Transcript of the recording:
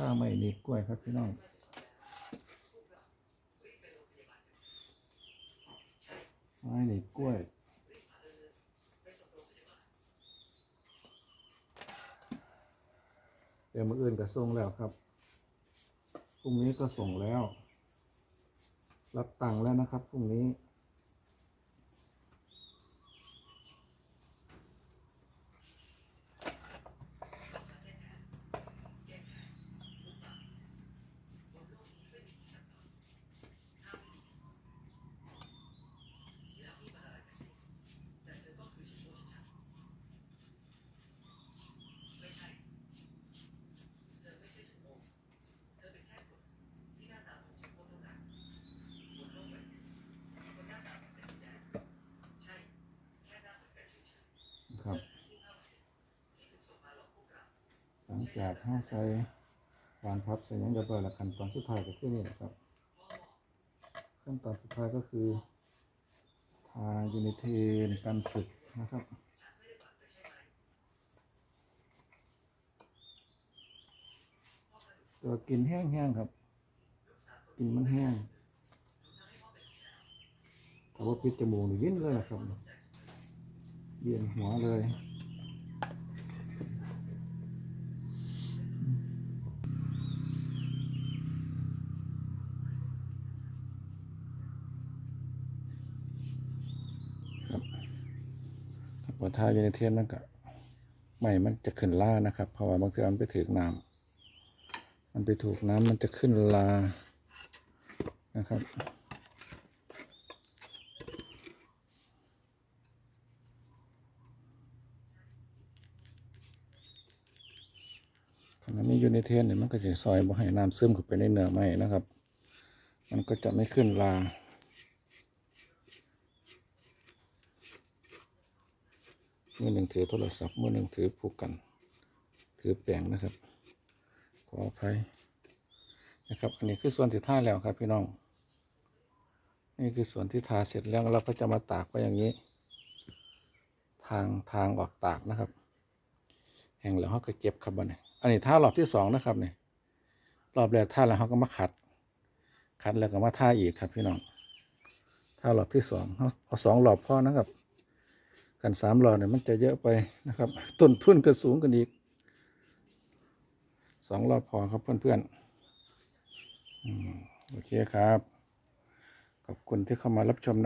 ข้าวไม่มีกล้วยครับพี่น้องไม่หนีบกล้วยเดี๋ยวมืออื่นก็ส่งแล้วครับพรุ่งนี้ก็ส่งแล้ว รับตังค์แล้วนะครับพรุ่งนี้ ครับ หลัง จากห้าใส่วางพับใส่ยังเรียบร้อยแล้วขั้นตอนสุดท้ายก็คือนี่แหละครับขั้นตอนสุดท้ายก็คือทายูนิเทนกันสึกนะครับตัวกินแห้งๆครับ กินมันแห้งแต่ว่าปิดจมูกนี่วิ่นเลยนะครับเวียนหัวเลย อทาอยู่ในเทียนมันก็ใหม่มันจะขึ้นล่านะครับ เพราะว่าบางทีมันไปถือน้ำมันไปถูกน้ำมันจะขึ้นลานะครับขณะนี้อยู่ในเทียนเนี่ยมันก็จะซอยบ่ให้น้ำซึมเข้าไปในเนื้อไม้นะครับ มันก็จะไม่ขึ้นลา มือหนึ่งถือโทรศัพท์มือหนึ่งถือผูกกัน ถือแปลงนะครับ ขออภัยนะครับ อันนี้คือส่วนที่ท่าแล้วครับพี่น้อง นี่คือส่วนที่ทาเสร็จแล้วเราก็จะมาตากไว้อย่างนี้ ทางทางออกตากนะครับ แห้งแล้วเขาก็เก็บครับบันนี้อันนี้ท่ารอบที่สองนะครับเนี่ยรอบแรกท่าแล้วเขาก็มาขัด ขัดแล้วก็มาท่าอีกครับพี่น้องท่ารอบที่สองเขาเอาสองรอบพอนะครับ กันสามหลอดเนี่ยมันจะเยอะไปนะครับ ต้นทุนก็สูงกันอีกสองรอบพอครับเพื่อนๆโอเคครับ ขอบคุณที่เข้ามารับชมนะ